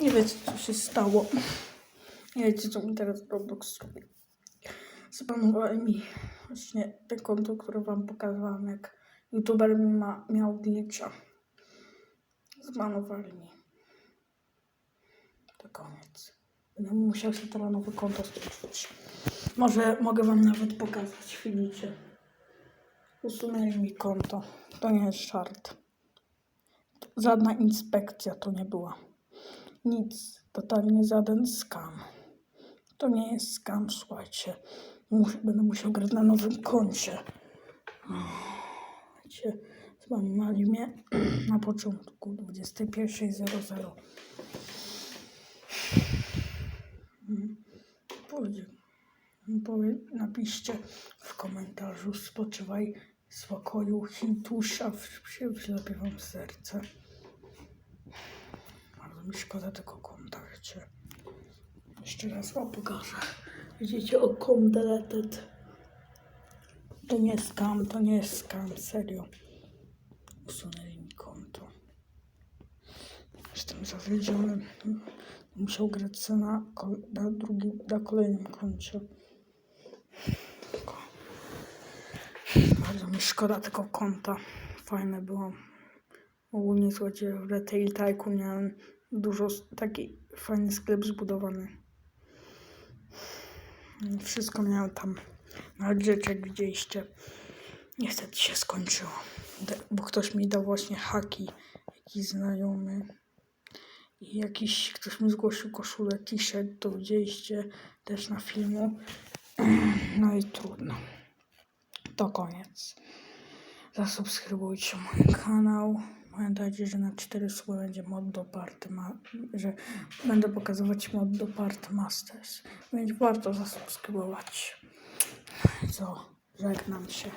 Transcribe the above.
Nie wiecie, co się stało. Nie wiecie, co mi teraz Roblox zrobi. Zapanowali mi właśnie te konto, które wam pokazałam, jak youtuber ma, miał glitcha. Zbanowali mi. To koniec. Będę musiał się teraz nowe konto stworzyć. Może mogę wam nawet pokazać, widzicie. Usunęli mi konto. To nie jest żart. Żadna inspekcja to nie była. Nic. Totalnie żaden skam. To nie jest skam, słuchajcie. Mus, będę musiał grać na nowym koncie. Wiecie, złamali mnie na początku 21.00. Mm. Powiedz, powie, napiszcie w komentarzu spoczywaj spokoju Hintusza w się wlepie wam serce. Szkoda tego konta, wiecie. Jeszcze raz wam pokażę. Widzicie, o deleted. To nie skam, to nie jest skam, serio. Usunęli mi konto. Jestem zawiedziony. Musiał grać se na, kol- na, drugim, na kolejnym koncie. Bardzo mi szkoda tego konta. Fajne było. Ogólnie słuchajcie, w Retail Tycoon miałem dużo taki fajny sklep zbudowany. Wszystko miałem tam. Nawet rzeczy, jak widzieliście. Niestety się skończyło. Bo ktoś mi dał właśnie haki. Jakiś znajomy. I jakiś, ktoś mi zgłosił koszulę, t-shirt, to widzieliście też na filmu. No i trudno. To koniec. Zasubskrybujcie mój kanał. Pamiętajcie, że na 4 słowa będzie mod do Party że będę pokazywać mod do Party Masters. Więc warto zasubskrybować. Co? Żegnam się.